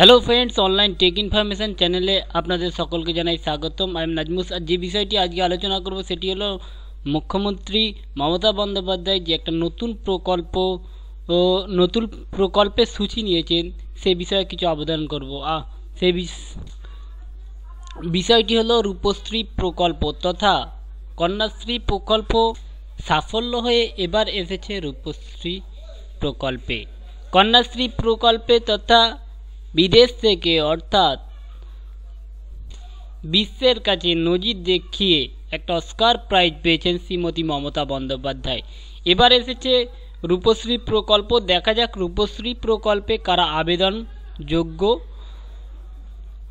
Hello friends online tech information চ্যানেলে আপনাদের সকলকে জানাই স্বাগতম। আই এম নাজমুস আর যে বিষয়টি আজকে আলোচনা করব সেটি হলো মুখ্যমন্ত্রী মমতা বন্দ্যোপাধ্যায় যে একটা নতুন প্রকল্প নতুন প্রকল্পের সূচি নিয়েছেন, সে বিষয়ে কিছু আবেদন করব। সে বিষয়টি হলো রূপশ্রী প্রকল্প তথা কন্যাশ্রী প্রকল্প সাফল্য হয়ে এবার এসেছে রূপশ্রী প্রকল্পে। কন্যাশ্রী প্রকল্পে তথা বিদেশ থেকে, অর্থাৎ বিশ্বের কাছে নজির দেখিয়ে একটা অস্কার প্রাইজ পেয়েছেন শ্রীমতী মমতা বন্দ্যোপাধ্যায়। এবার এসেছে রূপশ্রী প্রকল্প। দেখা যাক রূপশ্রী প্রকল্পে কারা আবেদন যোগ্য,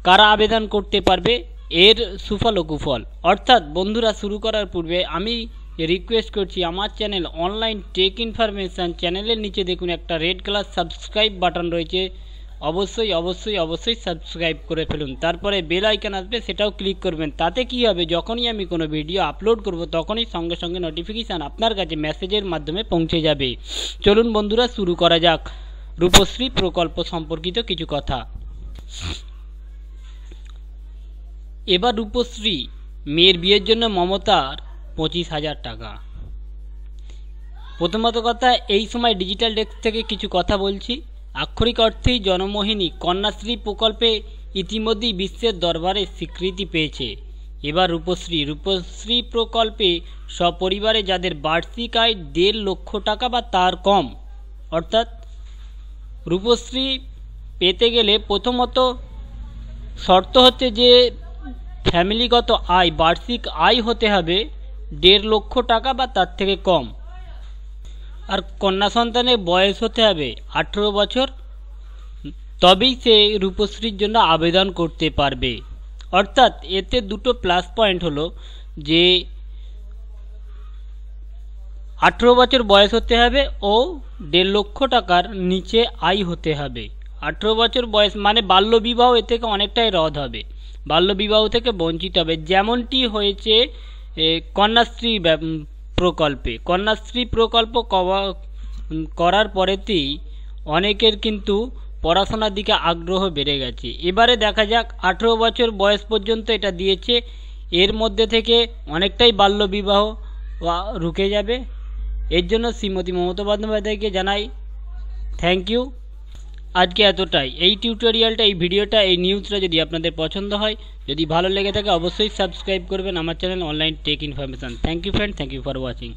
কারা আবেদন করতে পারবে এর সুফল ও কুফল অর্থাৎ বন্ধুরা, শুরু করার পূর্বে আমি রিকোয়েস্ট করছি আমার চ্যানেল অনলাইন টেক ইনফরমেশান চ্যানেলের নিচে দেখুন একটা রেড কালার সাবস্ক্রাইব বাটন রয়েছে। অবশ্যই অবশ্যই অবশ্যই সাবস্ক্রাইব করে ফেলুন। তারপরে বেল আইকন আসবে, সেটাও ক্লিক করবেন। তাতে কি হবে, যখনই আমি কোনো ভিডিও আপলোড করব, তখনই সঙ্গে সঙ্গে নোটিফিকেশান আপনার কাছে মেসেজের মাধ্যমে পৌঁছে যাবে। চলুন বন্ধুরা, শুরু করা যাক। রূপশ্রী প্রকল্প সম্পর্কিত কিছু কথা। এবার রূপশ্রী, মেয়ের বিয়ের জন্য মমতার পঁচিশ হাজার টাকা। প্রথমত কথা, এই সময় ডিজিটাল ডেস্ক থেকে কিছু কথা বলছি। আক্ষরিক অর্থেই জনমোহিনী কন্যাশ্রী প্রকল্পে ইতিমধ্যেই বিশ্বের দরবারে স্বীকৃতি পেয়েছে। এবার রূপশ্রী রূপশ্রী প্রকল্পে সপরিবারে যাদের বার্ষিক আয় দেড় লক্ষ টাকা বা তার কম, অর্থাৎ রূপশ্রী পেতে গেলে প্রথমত শর্ত হচ্ছে যে ফ্যামিলিগত আয়, বার্ষিক আয় হতে হবে দেড় লক্ষ টাকা বা তার থেকে কম। আর কন্যা সন্তানের বয়স হতে হবে আঠেরো বছর। তবেই সে রূপশ্রীর জন্য আবেদন করতে পারবে। অর্থাৎ এতে দুটো প্লাস পয়েন্ট হলো যে আঠেরো বছর বয়স হতে হবে ও দেড় লক্ষ টাকার নিচে আয় হতে হবে। আঠেরো বছর বয়স মানে বাল্যবিবাহ এ থেকে অনেকটাই রদ হবে। বাল্যবিবাহ থেকে বঞ্চিত হবে। যেমনটি হয়েছে কন্যাশ্রী প্রকল্পে। কন্যাশ্রী প্রকল্প করার পরেতেই অনেকের কিন্তু পড়াশোনার দিকে আগ্রহ বেড়ে গেছে। এবারে দেখা যাক, আঠেরো বছর বয়স পর্যন্ত এটা দিয়েছে। এর মধ্যে থেকে অনেকটাই বাল্যবিবাহ রুকে যাবে। এর জন্য শ্রীমতী মমতা বন্দ্যোপাধ্যায়কে জানাই, থ্যাংক ইউ। আজকে এতটাই। এই টিউটোরিয়ালটা এই ভিডিওটা, এই নিউজটা যদি আপনাদের পছন্দ হয়, যদি ভালো লেগে থাকে, অবশ্যই সাবস্ক্রাইব করবেন আমার channel online tech information thank you friend thank you for watching